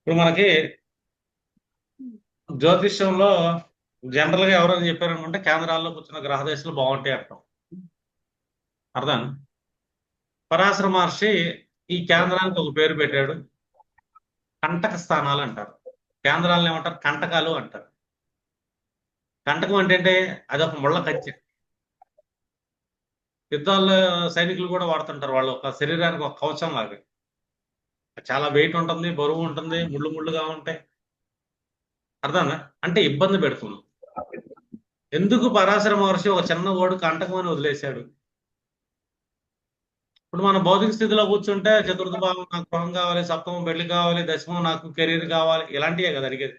ఇప్పుడు మనకి జ్యోతిష్యంలో జనరల్గా ఎవరైనా చెప్పారనుకుంటే కేంద్రాల్లో కూర్చున్న గ్రహదశలు బాగుంటాయి అంటాం. అర్థం? పరాశర మహర్షి ఈ కేంద్రానికి ఒక పేరు పెట్టాడు. కంటక స్థానాలు అంటారు. కేంద్రాలను ఏమంటారు? కంటకాలు అంటారు. కంటకం అంటే అదొక ముళ్ళ కంచె. యుద్ధాల్లో సైనికులు కూడా వాడుతుంటారు. వాళ్ళు ఒక శరీరానికి ఒక కవచం లాగా. చాలా వెయిట్ ఉంటుంది బరువు ఉంటుంది ముళ్ళు ముళ్ళుగా ఉంటాయి. అర్థంగా అంటే ఇబ్బంది పెడుతుంది. ఎందుకు పరాశర మహర్షి ఒక చిన్న ఓడు కంటకం అని వదిలేశాడు? ఇప్పుడు మన భౌతిక స్థితిలో కూర్చుంటే చతుర్థ భావం నాకు గృహం కావాలి సప్తమం పెళ్ళి కావాలి దశమం నాకు కెరీర్ కావాలి ఇలాంటివే కదా అడిగేది.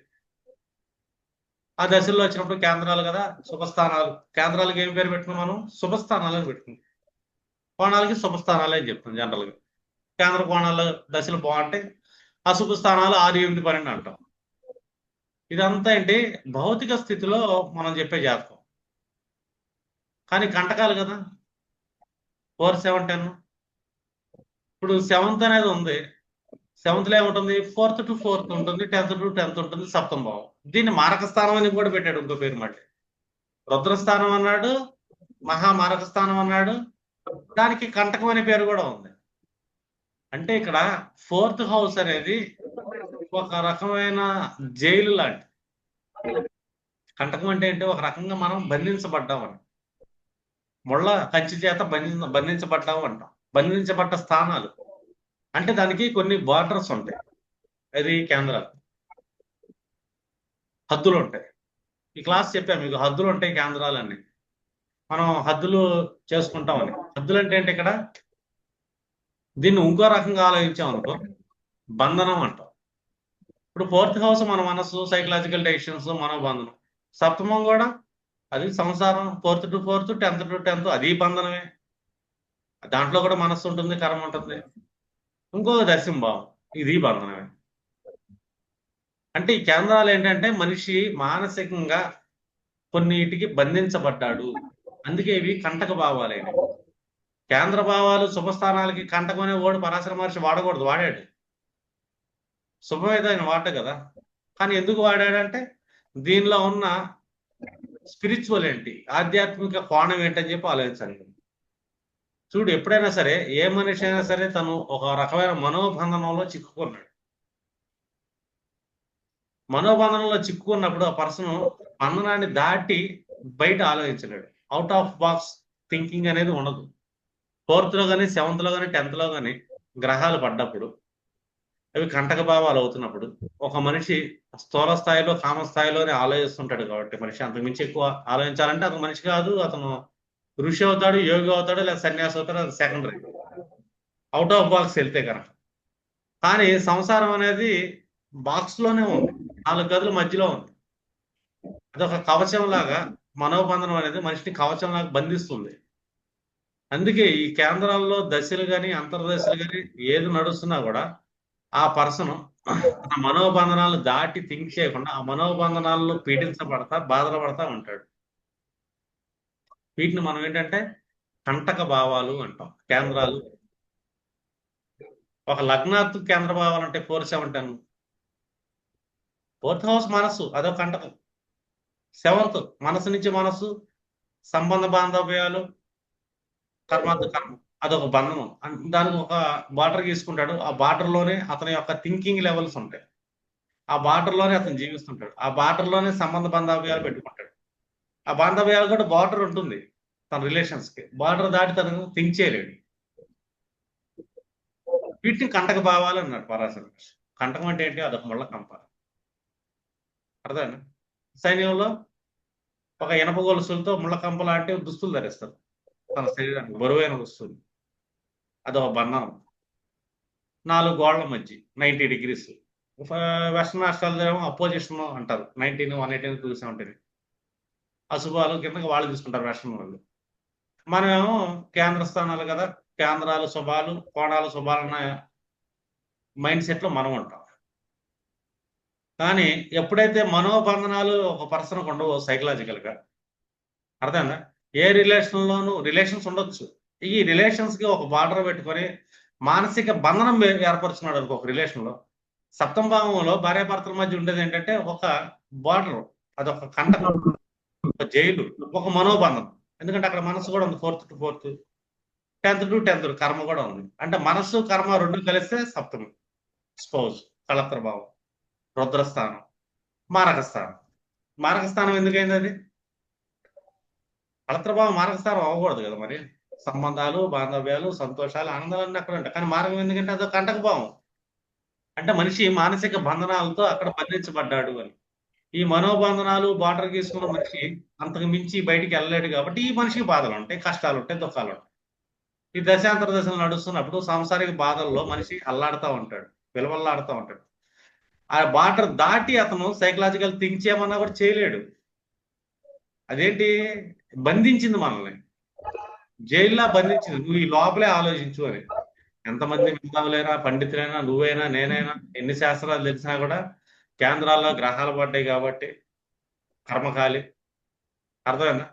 ఆ దశల్లో వచ్చినప్పుడు కేంద్రాలు కదా శుభస్థానాలు. కేంద్రాలకు ఏం పేరు పెట్టుకున్నాం మనం? శుభస్థానాలు అని పెట్టుకున్నాం. కోణాలకి శుభస్థానాలే అని చెప్తాం జనరల్గా. కేంద్ర కోణాల దశలు బాగుంటే అశుభ స్థానాలు ఆరు ఎనిమిది పన్నెండు అంటాం. ఇదంతా ఏంటి? భౌతిక స్థితిలో మనం చెప్పే జాతకం. కానీ కంటకాలు కదా. Four seven ten. ఇప్పుడు సెవెంత్ అనేది ఉంది. సెవెంత్లో ఏముంటుంది? ఫోర్త్ టు ఫోర్త్ ఉంటుంది టెన్త్ టు టెన్త్ ఉంటుంది సప్తం భావం. దీన్ని మారక స్థానం అని కూడా పెట్టాడు ఇంకో పేరు మళ్ళీ. రుద్రస్థానం అన్నాడు మహామారక స్థానం అన్నాడు దానికి కంటకం అనే పేరు కూడా ఉంది. అంటే ఇక్కడ ఫోర్త్ హౌస్ అనేది ఒక రకమైన జైలు లాంటి. కంటకం అంటే ఏంటి? ఒక రకంగా మనం బంధించబడ్డాం అని. ముళ్ళ కంచి చేత బంధించ బంధించబడ్డాం అంటాం. బంధించబడ్డ స్థానాలు. అంటే దానికి కొన్ని బార్డర్స్ ఉంటాయి. అది కేంద్రాలు. హద్దులు ఉంటాయి. ఈ క్లాస్ చెప్పాము మీకు హద్దులు ఉంటాయి కేంద్రాలన్నీ. మనం హద్దులు చేసుకుంటామని హద్దులు అంటే ఏంటి ఇక్కడ? దీన్ని ఇంకో రకంగా ఆలోచించాం అనుకో బంధనం అంటాం. ఇప్పుడు ఫోర్త్ హౌస్ మన మనసు సైకలాజికల్ డెసిషన్స్ మనోబంధనం. సప్తమం కూడా అది సంసారం fourth to fourth tenth to tenth అది బంధనమే. దాంట్లో కూడా మనస్సు ఉంటుంది కర్మ ఉంటుంది. ఇంకొక దశంభావం ఇది బంధనమే అంటే ఈ కేంద్రాలు ఏంటంటే మనిషి మానసికంగా కొన్నిటికి బంధించబడ్డాడు. అందుకే ఇవి కంటక భావాలైనవి కేంద్ర భావాలు శుభస్థానాలకి కంటకమనే అనే ఓడు పరాశర మహర్షి వాడకూడదు వాడాడు. శుభమైతే ఆయన కదా. కానీ ఎందుకు వాడాడంటే దీనిలో ఉన్న స్పిరిచువల్ ఏంటి ఆధ్యాత్మిక కోణం ఏంటని చెప్పి ఆలోచించాలి. చూడు ఎప్పుడైనా సరే ఏ మనిషి అయినా సరే తను ఒక రకమైన మనోబంధనంలో చిక్కుకున్నాడు. మనోబంధనంలో చిక్కుకున్నప్పుడు ఆ పర్సన్ బంధనాన్ని దాటి బయట ఆలోచించలేడు. అవుట్ ఆఫ్ బాక్స్ థింకింగ్ అనేది ఉండదు. ఫోర్త్లో కానీ సెవెంత్లో కానీ టెన్త్లో కానీ గ్రహాలు పడ్డప్పుడు అవి కంటక భావాలు అవుతున్నప్పుడు ఒక మనిషి స్థూల స్థాయిలో కామ స్థాయిలోనే ఆలోచిస్తుంటాడు కాబట్టి మనిషి అంతకు మించి ఎక్కువ ఆలోచించాలంటే అతను మనిషి కాదు అతను ఋషి అవుతాడు యోగి అవుతాడు లేదా సన్యాసి అవుతాడు అది సెకండరీ అవుట్ ఆఫ్ బాక్స్ వెళ్తే కనుక కానీ సంసారం అనేది బాక్స్లోనే ఉంది. నాలుగు గదుల మధ్యలో ఉంది. అదొక కవచం లాగా మనోబంధనం అనేది మనిషిని కవచం లాగా బంధిస్తుంది. అందుకే ఈ కేంద్రాల్లో దశలు కానీ అంతర్దశలు కానీ ఏది నడుస్తున్నా కూడా ఆ పర్సన్ తన మనోబంధనాలు దాటి థింక్ చేయకుండా ఆ మనోబంధనాల్లో పీడించబడతా బాధలు పడతా ఉంటాడు. వీటిని మనం ఏంటంటే కంటక భావాలు అంటాం కేంద్రాలు. ఒక లగ్నాత్ కేంద్ర భావాలు అంటే four seven ten. Fourth house మనస్సు అదొక కంటకం. సెవెంత్ మనసు నుంచి మనస్సు సంబంధ బాంధవ్యాలు కర్మార్థ కర్మ అదొక బంధనం దానికి ఒక బార్డర్ గీసుకుంటాడు. ఆ బార్డర్లోనే అతని యొక్క థింకింగ్ లెవెల్స్ ఉంటాయి. ఆ బార్డర్లోనే అతను జీవిస్తుంటాడు. ఆ బార్డర్లోనే సంబంధ బాంధవ్యాలు పెట్టుకుంటాడు. ఆ బాంధవ్యాలు కూడా బార్డర్ ఉంటుంది తన రిలేషన్స్కి. బార్డర్ దాటి తను థింక్ చేయలేడు. వీటిని కంటక భావాలు అన్నాడు పరాశర కంటకం అంటే ఏంటి? అదొక ముళ్ళ కంప. అర్థమైనా సైన్యంలో ఒక ఇనప గొలుసులతో ముళ్ళ కంప లాంటి దుస్తులు ధరిస్తారు. తన శరీరానికి బరువైన వస్తువులు. అదొక బంధనం. నాలుగు గోళ్ళ మధ్య నైంటీ డిగ్రీస్. వెస్ట్రన్ రాష్ట్రాల్లో ఏమో అపోజిషన్ అంటారు. Nineteen one eighteen two seventeen. అశుభాలు కిందకి వాళ్ళు తీసుకుంటారు వెస్టర్న్ వాళ్ళు మనమేమో కేంద్ర స్థానాలు కదా కేంద్రాలు శుభాలు కోణాలు శుభాలు అన్న మైండ్ సెట్లో మనం ఉంటాం. కానీ ఎప్పుడైతే మనోబంధనాలు ఒక పర్సన్ ఉండవు సైకలాజికల్గా అర్థమైందా? ఏ రిలేషన్ లోనూ రిలేషన్స్ ఉండొచ్చు. ఈ రిలేషన్స్కి ఒక బార్డర్ పెట్టుకొని మానసిక బంధనం ఏర్పరుచుకున్నాడు అనుకో ఒక రిలేషన్లో భావంలో భార్యాభర్తల మధ్య ఉండేది ఏంటంటే ఒక బార్డర్ అదొక కంటకం. ఒక జైలు ఒక మనోబంధం. ఎందుకంటే అక్కడ మనసు కూడా ఉంది fourth to fourth. Tenth to tenth కర్మ కూడా ఉంది. అంటే మనస్సు కర్మ రెండు కలిస్తే సప్తమి. స్పౌజ్ కళత్రభావం రుద్రస్థానం మారకస్థానం. మారకస్థానం మారక స్థానం ఎందుకైంది అది? కళత్ర భావం అవ్వకూడదు కదా మరి. సంబంధాలు బాంధవ్యాలు సంతోషాలు ఆనందాలు అన్నీ అక్కడ ఉంటాయి. కానీ మార్గం ఎందుకంటే అదో కంటకభావం అంటే మనిషి మానసిక బంధనాలతో అక్కడ బంధించబడ్డాడు అని. ఈ మనోబంధనాలు బార్డర్ గీసుకున్న మనిషి అంతకు మించి బయటికి వెళ్ళలేడు కాబట్టి ఈ మనిషికి బాధలు ఉంటాయి కష్టాలు ఉంటాయి దుఃఖాలు ఉంటాయి ఈ దశాంతర దశలు నడుస్తున్నప్పుడు సాంసారిక బాధల్లో మనిషి అల్లాడుతూ ఉంటాడు విలవల్లాడుతూ ఉంటాడు. ఆ బార్డర్ దాటి అతను సైకలాజికల్ థింక్ చేయమన్నా కూడా చేయలేడు. అదేంటి? బంధించింది మనల్ని. జైల్లో బంధించింది. నువ్వు ఈ లోపలే ఆలోచించు అని. ఎంతమంది మేధావులైనా పండితులైనా నువ్వైనా నేనైనా ఎన్ని శాస్త్రాలు తెలిసినా కూడా కేంద్రాల్లో గ్రహాలు పడ్డాయి కాబట్టి కర్మకాలి. అర్థమైందా?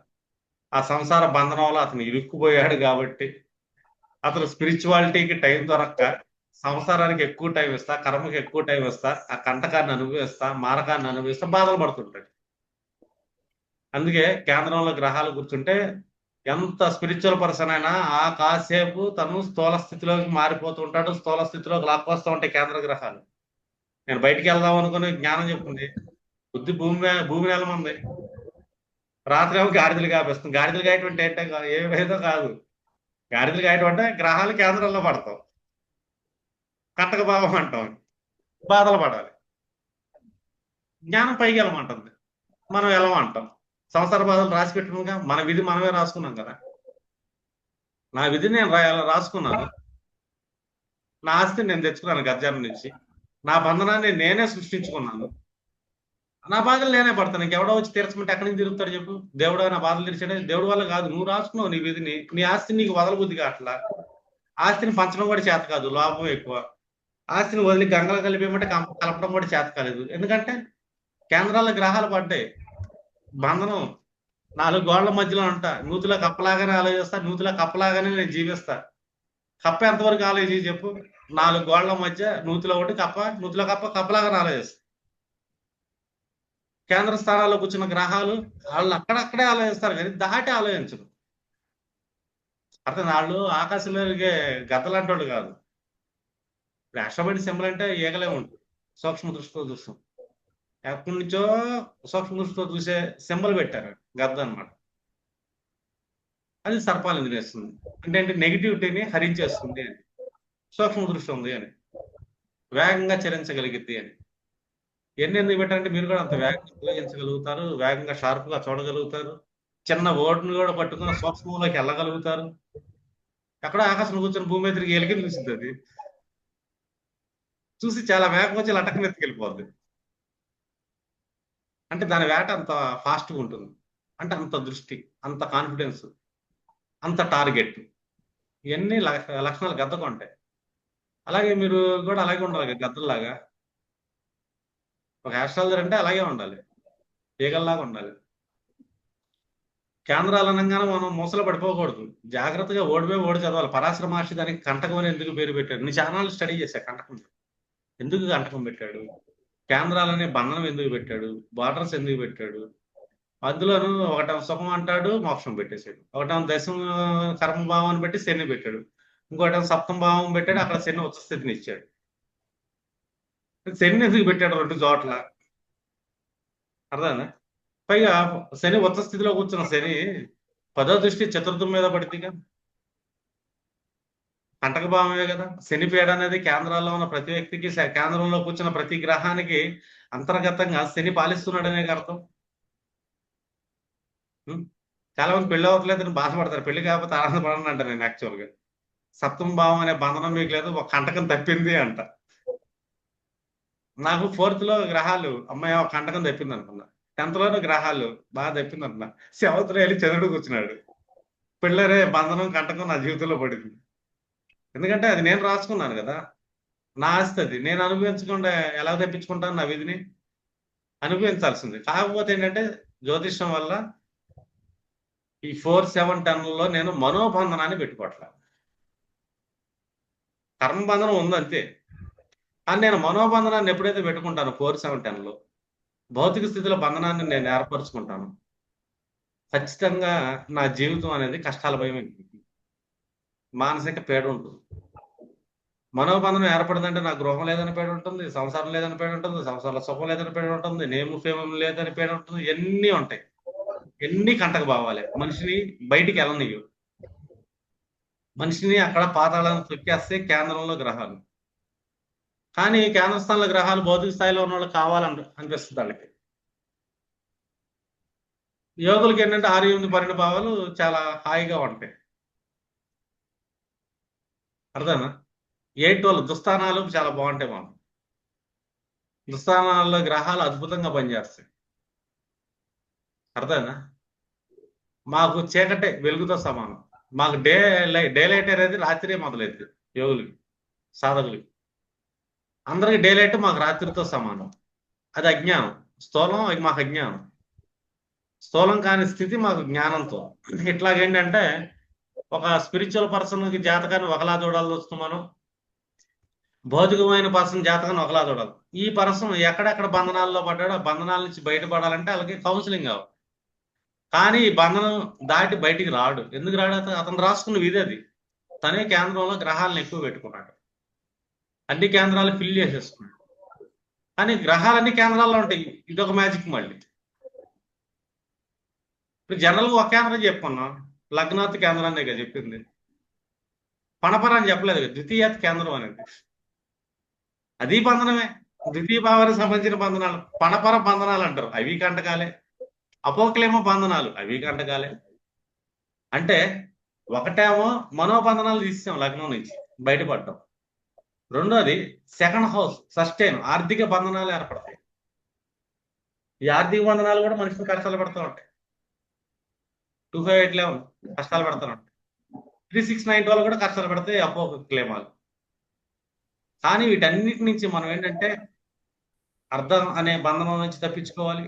ఆ సంసార బంధనంలో అతను ఇరుక్కుపోయాడు కాబట్టి అతను స్పిరిచువాలిటీకి టైం దొరక్క సంసారానికి ఎక్కువ టైం ఇస్తా కర్మకి ఎక్కువ టైం ఇస్తా ఆ కంటకాన్ని అనుభవిస్తా మారకాన్ని అనుభవిస్తా బాధలు పడుతుంటాడు. అందుకే కేంద్రంలో గ్రహాలు కూర్చుంటే ఎంత స్పిరిచువల్ పర్సన్ అయినా ఆ కాసేపు తను స్థూల స్థితిలోకి మారిపోతూ ఉంటాడు స్థూల స్థితిలోకి లాక్కొస్తూ ఉంటాయి కేంద్ర గ్రహాలు. నేను బయటికి వెళ్దాం అనుకుని జ్ఞానం చెప్తుంది బుద్ధి భూమి భూమి నెలమంది రాత్రి ఏమో గాడిదలు కాపేస్తుంది గాడిదలు కాయటువంటి అంటే కాదు. ఏమేదో కాదు. గాడిదలు కాయటం అంటే గ్రహాలు కేంద్రంలో పడతాం. కట్టక భావం అంటాం. బాధలు పడాలి. జ్ఞానం పైకి వెళ్ళమంటుంది. మనం వెళ్ళమంటాం. సంసార బాధలు రాసి పెట్టుకున్నాగా మన విధి మనమే రాసుకున్నాం కదా. నా విధి నేను రాసుకున్నాను. నా ఆస్తిని నేను తెచ్చుకున్నాను గర్జాన నుంచి. నా బంధనాన్ని నేనే సృష్టించుకున్నాను. నా బాధలు నేనే పడతాను. ఇంకెవడో వచ్చి తీర్చమంటే ఎక్కడి నుంచి తిరుగుతాడు చెప్పు? దేవుడు నా బాధలు తీర్చాడే. దేవుడు వల్ల కాదు. నువ్వు రాసుకున్నావు నీ విధిని. నీ ఆస్తిని నీకు వదలబుద్ది కావట్లా? ఆస్తిని పంచడం కూడా చేత కాదు. లాభం ఎక్కువ. ఆస్తిని వదిలి గంగలు కలిపేమంటే కలపడం కూడా చేత కాలేదు. ఎందుకంటే కేంద్రాల గ్రహాలు పడ్డాయి. బంధనం నాలుగు గోళ్ళ మధ్యలో ఉంటా. నూతిలో కప్పలాగానే ఆలోచిస్తా. నూతిలో కప్పలాగానే నేను జీవిస్తా. కప్ప ఎంతవరకు ఆలోచించి చెప్పు? నాలుగు గోళ్ళ మధ్య నూతిలో ఒకటి కప్ప నూతిలో కప్ప కప్పలాగా ఆలోచిస్తారు కేంద్ర స్థానాల్లో కూర్చున్న గ్రహాలు వాళ్ళు అక్కడక్కడే ఆలోచిస్తారు కానీ దాటి ఆలోచించరు. అర్థం వాళ్ళు ఆకాశంలో ఎదిగే గద్దలాంటి వాళ్ళు కాదు. రాష్ట్రపతి సింబల్ అంటే ఈగలే ఉంటుంది సూక్ష్మ దృష్టితో చూస్తాం. ఎక్కడి నుంచో సూక్ష్మ దృష్టితో చూసే సింబల్ పెట్టారు గద్ద అన్నమాట. అది సర్పాలను తినేస్తుంది అంటే అంటే నెగిటివిటీని హరించేస్తుంది అని. సూక్ష్మ దృష్టి ఉంది అని. వేగంగా చరించగలిగిద్ది అని. ఎన్ని ఎందుకు పెట్టారంటే మీరు కూడా అంత వేగంగా ఉపయోగించగలుగుతారు వేగంగా షార్ప్గా చూడగలుగుతారు చిన్న ఓడిని కూడా పట్టుకుని సూక్ష్మంలోకి వెళ్ళగలుగుతారు. ఎక్కడ ఆకాశం కూర్చొని భూమి మీద తిరిగి ఎలికి చూసింది అది. చూసి చాలా వేగం వచ్చి లటక నెత్తికి వెళ్ళిపోద్ది. అంటే దాని వేట అంత ఫాస్ట్గా ఉంటుంది. అంటే అంత దృష్టి అంత కాన్ఫిడెన్స్ అంత టార్గెట్. ఇవన్నీ లక్షణాలు గద్దకు ఉంటాయి. అలాగే మీరు కూడా అలాగే ఉండాలి గద్దలాగా గద్దల్లాగా. ఒక ఆస్ట్రాలజర్ అంటే అలాగే ఉండాలి. ఈగల్లాగా ఉండాలి. కేంద్రాలు అనగానే మనం మూసలు పడిపోకూడదు. జాగ్రత్తగా ఓడిపోయి ఓడి చదవాలి. పరాశర మహర్షి దానికి కంటకం అని ఎందుకు పేరు పెట్టాడు? నీ ఛానల్ స్టడీ చేశా కంటకం. ఎందుకు కంటకం పెట్టాడు? కేంద్రాలనే బంధనం ఎందుకు పెట్టాడు? బార్డర్స్ ఎందుకు పెట్టాడు? అందులోను ఒకటం సుఖం అంటాడు మోక్షం పెట్టేశాడు. ఒకటం దశమ కర్మభావాన్ని పెట్టి శని పెట్టాడు. ఇంకోటం సప్తం భావం పెట్టాడు అక్కడ శని ఉచ్చ స్థితిని ఇచ్చాడు. శని ఎందుకు పెట్టాడు రెండు చోట్ల? అర్థనా పైగా శని ఉత్తస్థితిలో కూర్చున్న శని పదో దృష్టి చతుర్థం మీద పడితేగా కంటక భావమే కదా. శని పీడ అనేది కేంద్రాల్లో ఉన్న ప్రతి వ్యక్తికి శ- కేంద్రంలో కూర్చున్న ప్రతి గ్రహానికి అంతర్గతంగా శని పాలిస్తున్నాడనే అర్థం. చాలా మంది పెళ్ళి అవ్వట్లేదని బాధపడతారు. పెళ్ళి కాకపోతే ఆనందపడను అంట నేను యాక్చువల్గా. సప్తమ భావం అనే బంధనం మీకు లేదు ఒక కంటకం తప్పింది అంట. నాకు ఫోర్త్లో గ్రహాలు అమ్మాయి ఒక కంటకం తప్పింది అనుకున్నా. టెన్త్లోనే గ్రహాలు బాగా తప్పింది అనుకున్నా. సెవెంత్లో వెళ్ళి చంద్రుడు కూర్చున్నాడు. పిల్లరే బంధనం కంటకం నా జీవితంలో పడింది. ఎందుకంటే అది నేను రాసుకున్నాను కదా. నా ఆస్తి అది. నేను అనుభవించకుండా ఎలా తెప్పించుకుంటాను నా విధిని? అనుభవించాల్సింది. కాకపోతే ఏంటంటే జ్యోతిష్యం వల్ల ఈ ఫోర్ సెవెన్ టెన్లలో నేను మనోబంధనాన్ని పెట్టుకోవట్లేదు కర్మబంధనం ఉంది అంతే కానీ నేను మనోబంధనాన్ని ఎప్పుడైతే పెట్టుకుంటాను ఫోర్ సెవెన్ టెన్లో భౌతిక స్థితిలో బంధనాన్ని నేను ఏర్పరచుకుంటాను. ఖచ్చితంగా నా జీవితం అనేది కష్టాల భయం మానసిక పేడ ఉంటుంది. మనోబంధనం ఏర్పడదంటే నా గృహం లేదని పేడ ఉంటుంది సంసారం లేదని పేడ ఉంటుంది సంసారంలో సుఖం లేదని పేడ ఉంటుంది నేము ఫేమం లేదని పేడ ఉంటుంది ఎన్ని ఉంటాయి. ఎన్ని కంటక బావాలి? మనిషిని బయటికి వెళ్ళనియ్యు మనిషిని అక్కడ పాతాళాన్ని తొక్కేస్తే కేంద్రంలో గ్రహాలు. కానీ కేంద్ర స్థానంలో గ్రహాలు భౌతిక స్థాయిలో ఉన్న వాళ్ళు కావాలని అనిపిస్తుంది వాళ్ళకి. యోగులకి ఏంటంటే ఆరు ఎనిమిది పన్నెండు భావాలు చాలా హాయిగా ఉంటాయి. అర్థమా? ఎయిట్ వాళ్ళు దుస్థానాలు చాలా బాగుంటాయి మనం దుస్థానాల్లో గ్రహాలు అద్భుతంగా పనిచేస్తాయి. అర్థమా మాకు చీకటే వెలుగుతో సమానం. మాకు డే లైట్ డే లైట్ అనేది రాత్రి మొదలైంది యోగులకి సాధకులకి. అందరికి డే లైట్ మాకు రాత్రితో సమానం. అది అజ్ఞానం. స్థూలం అది మాకు అజ్ఞానం. స్థూలం కాని స్థితి మాకు జ్ఞానంతో. ఇట్లాగేంటంటే ఒక స్పిరిచువల్ పర్సన్కి జాతకాన్ని ఒకలా చూడాల్సి వస్తుంది మనం. భౌతికమైన పర్సన్ జాతకాన్ని ఒకలా చూడాలి. ఈ పర్సన్ ఎక్కడెక్కడ బంధనాల్లో పడ్డాడో బంధనాల నుంచి బయటపడాలంటే వాళ్ళకి కౌన్సిలింగ్ కావాలి. కానీ ఈ బంధనం దాటి బయటికి రాడు. ఎందుకు రాడు? అతను అతను రాసుకున్న విధి అది. తనే కేంద్రంలో గ్రహాలను ఎక్కువ పెట్టుకున్నాడు. అన్ని కేంద్రాలు ఫిల్ చేసేసుకున్నాడు. కానీ గ్రహాలు అన్ని కేంద్రాల్లో ఉంటాయి. ఇది ఒక మ్యాజిక్ మళ్ళీ. ఇప్పుడు జనరల్గా ఒక కేంద్రం చెప్పుకున్నాం. లగ్నాత్ కేంద్రాన్ని కదా చెప్పింది. పణపర అని చెప్పలేదు కదా. ద్వితీయాత్ కేంద్రం అనేది. అది బంధనమే. ద్వితీయ భావానికి సంబంధించిన బంధనాలు. పణపర బంధనాలు అంటారు. అవి కంటకాలే. అపోక్లేమ బంధనాలు. అవి కంటకాలే అంటే ఒకటేమో మనోబంధనాలు తీసాం లగ్నం నుంచి బయటపడ్డాం. రెండోది సెకండ్ హౌస్ సస్టైన్ ఆర్థిక బంధనాలు ఏర్పడతాయి. ఈ ఆర్థిక బంధనాలు కూడా మనిషిని కష్టాలు పెడతా ఉంటాయి. టూ ఫైవ్ ఎయిట్ లెవెన్ కష్టాలు పెడతా ఉంటాయి. త్రీ సిక్స్ నైన్ వాళ్ళు కూడా కష్టాలు పెడతాయి అపో క్లేమాలు కానీ వీటన్నిటి నుంచి మనం ఏంటంటే అర్థం అనే బంధనం నుంచి తప్పించుకోవాలి.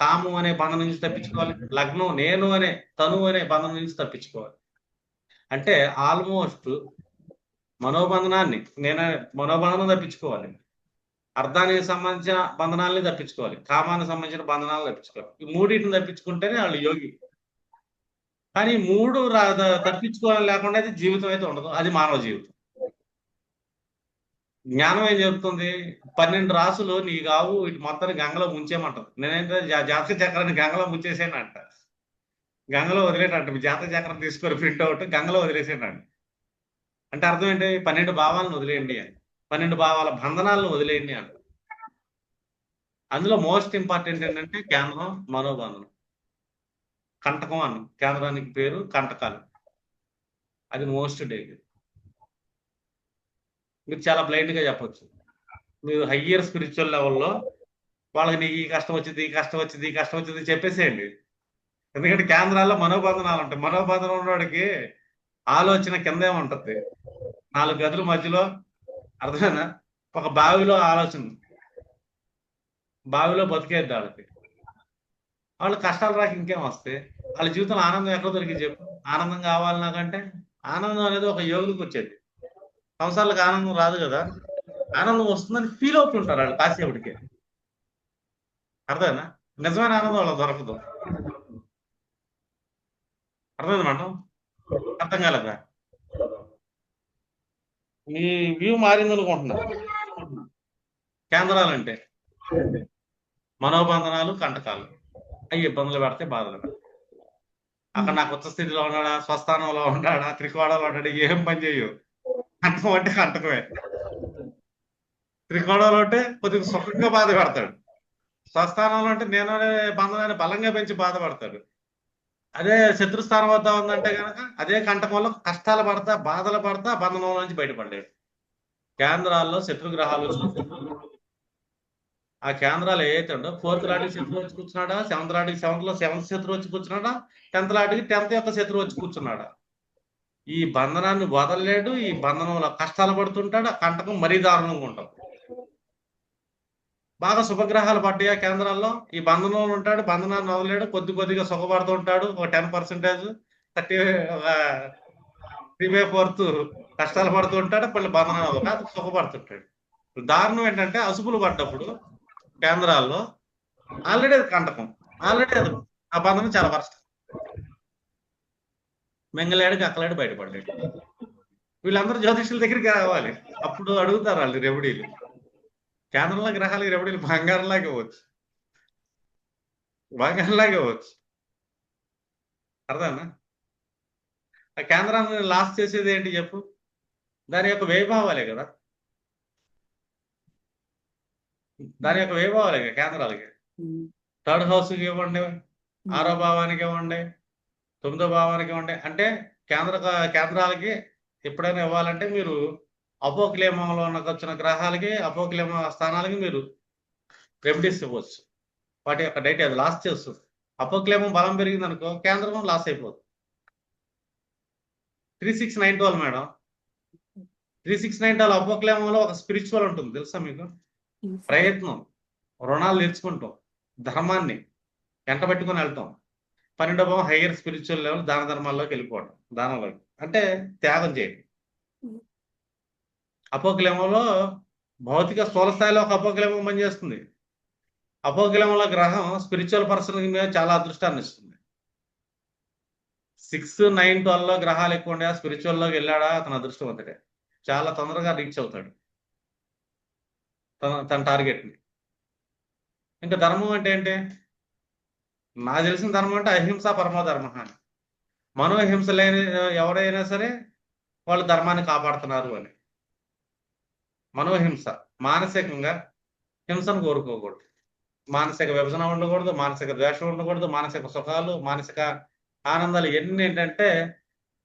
కాము అనే బంధం నుంచి తప్పించుకోవాలి లగ్నం నేను అనే తను అనే బంధం నుంచి తప్పించుకోవాలి. అంటే ఆల్మోస్ట్ మనోబంధనాన్ని నేను మనోబంధనం తప్పించుకోవాలి. అర్థానికి సంబంధించిన బంధనాలని తప్పించుకోవాలి. కామానికి సంబంధించిన బంధనాలు తప్పించుకోవాలి. ఈ మూడింటిని తప్పించుకుంటేనే వాళ్ళు యోగి. కానీ మూడు రా- తప్పించుకోవాలని లేకుండా అయితే జీవితం అయితే ఉండదు. అది మానవ జీవితం. జ్ఞానం ఏం చెప్తుంది పన్నెండు రాసులు నీ కావు ఇటు మొత్తాన్ని గంగలో ముంచేయమంటది నేనేంటే జా- జాతక చక్రాన్ని గంగలో ముంచేసానంట. గంగలో వదిలేటంట మీ జాతక చక్రం తీసుకొని ప్రింట్ అవుట్ గంగలో వదిలేసేనండి అంటే అర్థం ఏంటి? పన్నెండు భావాలను వదిలేయండి అని. పన్నెండు భావాల బంధనాలను వదిలేయండి అంట అందులో మోస్ట్ ఇంపార్టెంట్ ఏంటంటే కేంద్రం మనోబంధనం కంటకం అన్న కేంద్రానికి పేరు కంటకాలు. అది మోస్ట్ డేంజర్ మీరు చాలా బ్లైండ్గా చెప్పొచ్చు. మీరు హయ్యర్ స్పిరిచువల్ లెవెల్లో వాళ్ళకి నీకు ఈ కష్టం వచ్చింది ఈ కష్టం వచ్చింది ఈ కష్టం వచ్చింది చెప్పేసేయండి. ఎందుకంటే కేంద్రాల్లో మనోబంధనాలు ఉంటాయి. మనోబంధనం ఉన్నవాడికి ఆలోచన కింద ఏముంటది నాలుగు గదుల మధ్యలో అర్థమైనా ఒక బావిలో ఆలోచన. బావిలో బతికేద్ది వాళ్ళకి వాళ్ళు కష్టాలు రాక ఇంకేం వస్తాయి? వాళ్ళ జీవితంలో ఆనందం ఎక్కడ దొరికి చెప్పు? ఆనందం కావాలి నాకంటే? ఆనందం అనేది ఒక యోగులకు వచ్చేది. సంవత్సరాలకు ఆనందం రాదు కదా. ఆనందం వస్తుందని ఫీల్ అవుతుంటారు వాళ్ళు కాసేపటికే. అర్థమేనా నిజమైన ఆనందం వాళ్ళ దొరకదు. అర్థమైంది మేడం? అర్థం కాలేదా? మీ వ్యూ మారింది కేంద్రాలు అంటే మనోబంధనాలు కంటకాలు. అవి ఇబ్బందులు పెడితే బాధలు. పెడతాయి అక్కడ నాకు ఉచ్చ స్థితిలో ఉన్నాడా స్వస్థానంలో ఉన్నాడా త్రికోణంలో ఉన్నాడా ఏం పని చేయవు కంటకం అంటే కంటకమే త్రికోణంలో అంటే కొద్దిగా సుఖంగా బాధపడతాడు. స్వస్థానంలో అంటే నేను బంధనాన్ని బలంగా పెంచి బాధపడతాడు. అదే శత్రుస్థానం వద్ద ఉందంటే కనుక అదే కంటకంలో కష్టాలు పడతా బాధలు పడతా బంధనం నుంచి బయటపడలేడు. కేంద్రాల్లో శత్రుగ్రహాలు ఆ కేంద్రాలు ఏవైతే ఉండో ఫోర్త్ లాటికి శత్రువు వచ్చి కూర్చున్నాడా సెవెంత్ లాటికి సెవెంత్లో సెవెంత్ శత్రువు వచ్చి కూర్చున్నాడా టెన్త్ లాటికి టెన్త్ యొక్క శత్రువు వచ్చి కూర్చున్నాడా? ఈ బంధనాన్ని వదలలేడు ఈ బంధనంలో కష్టాలు పడుతుంటాడు ఆ కంటకం మరీ దారుణంగా ఉంటుంది. బాగా శుభగ్రహాలు పడ్డాయి కేంద్రాల్లో? ఈ బంధనంలో ఉంటాడు బంధనాన్ని వదలలేడు కొద్ది కొద్దిగా సుఖపడుతూ ఉంటాడు ఒక టెన్ పర్సెంటేజ్ థర్టీ ఒక త్రీ బై ఫోర్త్ కష్టాలు పడుతూ ఉంటాడు మళ్ళీ బంధనాన్ని వదలడు సుఖపడుతుంటాడు. దారుణం ఏంటంటే అసుపులు పడ్డప్పుడు కేంద్రాల్లో ఆల్రెడీ అది కంటకం ఆల్రెడీ అది ఆ బంధనం చాలా వరస్ట్. మెంగలేడికి అక్కలేడు బయటపడ్డాడు. వీళ్ళందరూ జ్యోతిష్యుల దగ్గరికి రావాలి. అప్పుడు అడుగుతారు వాళ్ళు రెమెడీలు కేంద్రంలో గ్రహాలకి రెమెడీలు బంగారంలాగే ఇవ్వచ్చు బంగారంలాగే ఇవ్వచ్చు అర్థమా? ఆ కేంద్రాన్ని లాస్ చేసేది ఏంటి చెప్పు? దాని యొక్క వైభవాలే కదా. దాని యొక్క వైభవాలే కదా కేంద్రాలకి. థర్డ్ హౌస్కి ఇవ్వండి ఆరో భావానికి ఇవ్వండి తొమ్మిదో భావానికి ఇవ్వండి అంటే కేంద్ర కేంద్రాలకి ఎప్పుడైనా ఇవ్వాలంటే మీరు అపోక్లేమంలో ఉన్న వచ్చిన గ్రహాలకి అపోక్లేమ స్థానాలకి మీరు రెమెడీస్ ఇవ్వచ్చు. వాటి యొక్క డైట్ అది లాస్ చేస్తుంది. అపోక్లేమం బలం పెరిగింది అనుకో కేంద్రం లాస్ అయిపోతుంది three six nine twelve madam. Three six nine twelve అపోక్లేమంలో ఒక స్పిరిచువల్ ఉంటుంది తెలుసా మీకు? ప్రయత్నం రుణాలు తీర్చుకుంటాం ధర్మాన్ని వెంట పెట్టుకుని వెళ్తాం. పన్నెండో భావం హయ్యర్ స్పిరిచువల్ లెవెల్ దాన ధర్మాల్లోకి వెళ్ళిపోవడం దానంలోకి. అంటే త్యాగం చేయండి. అపోక్లేమంలో భౌతిక స్థూల స్థాయిలో ఒక అపోక్లేమం పనిచేస్తుంది అపోక్లేమంలో గ్రహం స్పిరిచువల్ పర్సన్ మీద చాలా అదృష్టాన్ని ఇస్తుంది. సిక్స్ నైన్ ట్వెల్వ్లో గ్రహాలు ఎక్కువ ఉండే స్పిరిచువల్లోకి వెళ్ళాడా? అతను అదృష్టవంతుడే చాలా తొందరగా రీచ్ అవుతాడు. తన తన టార్గెట్ని ఇంకా ధర్మం అంటే ఏంటి? నాకు తెలిసిన ధర్మం అంటే అహింస పరమధర్మ అని మనోహింస లేని ఎవరైనా సరే వాళ్ళు ధర్మాన్ని కాపాడుతున్నారు అని. మనోహింస మానసికంగా హింసను కోరుకోకూడదు. మానసిక విభజన ఉండకూడదు మానసిక ద్వేషం ఉండకూడదు మానసిక సుఖాలు మానసిక ఆనందాలు ఎన్ని ఏంటంటే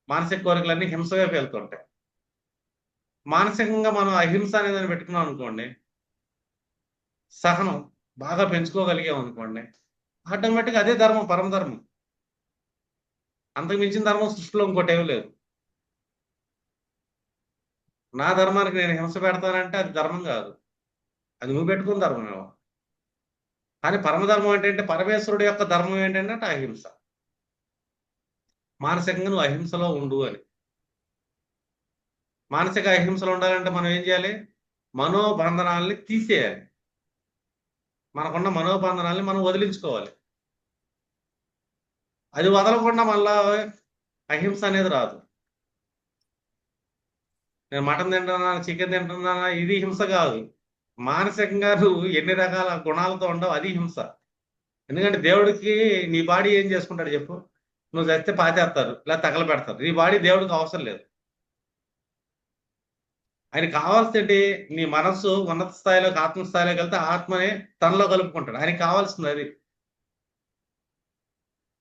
మానసిక కోరికలన్నీ హింస వైపు వెళ్తుంటాయి మానసికంగా మనం అహింస అనేది పెట్టుకున్నాం అనుకోండి సహనం బాగా పెంచుకోగలిగాం అనుకోండి ఆటోమేటిక్గా అదే ధర్మం పరమధర్మం అంతకు మించిన ధర్మం సృష్టిలో ఇంకోటి ఏమీ లేదు. నా ధర్మానికి నేను హింస పెడతానంటే అది ధర్మం కాదు. అది నువ్వు పెట్టుకున్న ధర్మం ఏమో. కానీ పరమధర్మం ఏంటంటే పరమేశ్వరుడు యొక్క ధర్మం ఏంటంటే అహింస. మానసికంగా నువ్వు అహింసలో ఉండు అని. మానసిక అహింసలో ఉండాలంటే మనం ఏం చేయాలి? మనోబంధనాల్ని తీసేయాలి. మనకున్న మనోబంధనాల్ని మనం వదిలించుకోవాలి. అది వదలకుండా మళ్ళా అహింస అనేది రాదు. నేను మటన్ తింటున్నా చికెన్ తింటున్నా ఇది హింస కాదు. మానసికంగా నువ్వు ఎన్ని రకాల గుణాలతో ఉండవు అది హింస. ఎందుకంటే దేవుడికి నీ బాడీ ఏం చేసుకుంటాడు చెప్పు? నువ్వు చస్తే పాతేస్తారు లేదా తగలబెడతారు. నీ బాడీ దేవుడికి అవసరం లేదు. ఆయన కావాల్సింది నీ మనస్సు ఉన్నత స్థాయిలోకి ఆత్మ స్థాయిలోకి వెళ్తే ఆత్మని తనలో కలుపుకుంటాడు. ఆయనకి కావాల్సింది అది.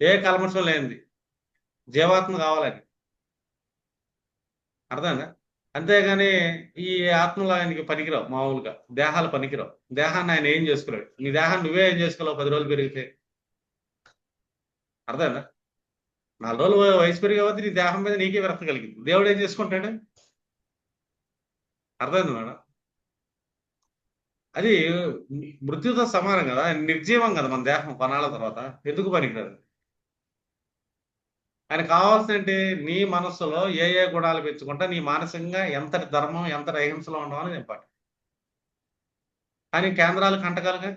ఏ కల్మషం లేనిది. జీవాత్మ కావాలని. అర్థమైందా? అంతేగాని ఈ ఆత్మలో ఆయనకి పనికిరావు మామూలుగా. దేహాలు పనికిరావు. దేహాన్ని ఆయన ఏం చేసుకోలేడు నీ దేహాన్ని నువ్వే ఏం చేసుకోలేవు పది రోజులు పెరిగితే. అర్థమైందా? నాలుగు రోజులు వయసు పెరిగే నీ దేహం మీద నీకే విరక్తి కలిగింది. దేవుడు ఏం చేసుకుంటాడు? అర్థమైంది మేడం? అది మృత్యుతో సమానం కదా నిర్జీవం కదా మన దేహం కొనాల తర్వాత. ఎందుకు పనికిరాదు? ఆయన కావాల్సింది నీ మనస్సులో ఏ ఏ గుణాలు పెంచుకుంటా నీ మానసికంగా ఎంతటి ధర్మం ఎంతటి అహింసలో ఉండవని చెప్పాడు కానీ కేంద్రాలు కంటకాలుగా?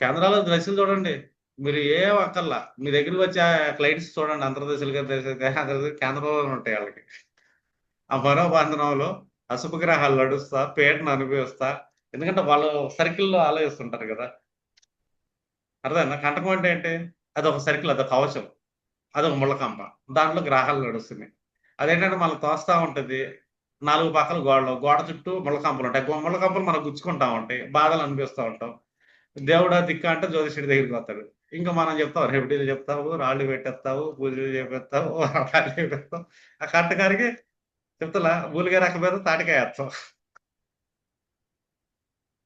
కేంద్రాలు దశలు చూడండి. మీరు ఏ అక్కర్లా మీ దగ్గరికి వచ్చే క్లయింట్స్ చూడండి అంతర్దశలుగా కేంద్రంలో ఉంటాయి వాళ్ళకి. ఆ మనోబంధనంలో అశుభగ్రహాలు నడుస్తా పేటను అనుభవిస్తా. ఎందుకంటే వాళ్ళు సర్కిల్లో ఆలోచిస్తుంటారు కదా. అర్థమైనా కంటకం అంటే ఏంటి? అదొక సర్కిల్ అదొక కవచం అదొక ముళ్ళకంప. దాంట్లో గ్రహాలు నడుస్తున్నాయి. అదేంటంటే మనం తోస్తా ఉంటది నాలుగు పక్కల గోడలు గోడ చుట్టూ ముళ్ళకంపలు ఉంటాయి. ముళ్ళకంపలు మనం గుచ్చుకుంటా ఉంటాయి బాధలు అనిపిస్తూ ఉంటాం. దేవుడా దిక్క అంటే జ్యోతిషుడి దగ్గరికి వస్తాడు. ఇంకా మనం చెప్తాం రెబిడీలు చెప్తావు రాళ్ళు పెట్టేస్తావు పూజలు చేపెత్తావు రాళ్ళు చేపెత్తావు ఆ కట్టకారికి చెప్తలా ఊలిగా రక తాటికాయ వేస్తాం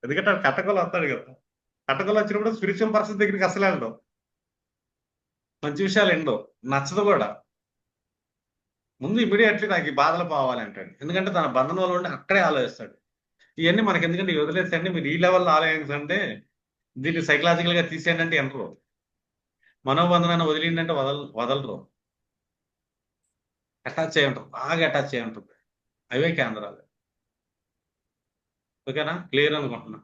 ఎందుకంటే ఆడు కట్టకలు వస్తాడు కదా. కట్టకలు వచ్చినప్పుడు స్పిరిచువల్ పర్సన్ దగ్గరికి అసలు వెళ్ళడం. మంచి విషయాలు ఎండవు నచ్చదు కూడా. ముందు ఇమీడియట్లీ నాకు ఈ బాధలు పోవాలి అంటాడు. ఎందుకంటే తన బంధనంలో ఉండి అక్కడే ఆలోచిస్తాడు. ఇవన్నీ మనకి ఎందుకంటే వదిలేసండి మీరు ఈ లెవెల్ ఆలోచించండి. దీన్ని సైకలాజికల్గా తీసేయండి అంటే ఎంటరు మనోబంధనాన్ని వదిలిందంటే వదల వదలరు. అటాచ్ అయి ఉంటుంది బాగా అటాచ్ అయి ఉంటుంది అవే కేంద్రాలు. ఓకేనా? క్లియర్ అనుకుంటున్నా.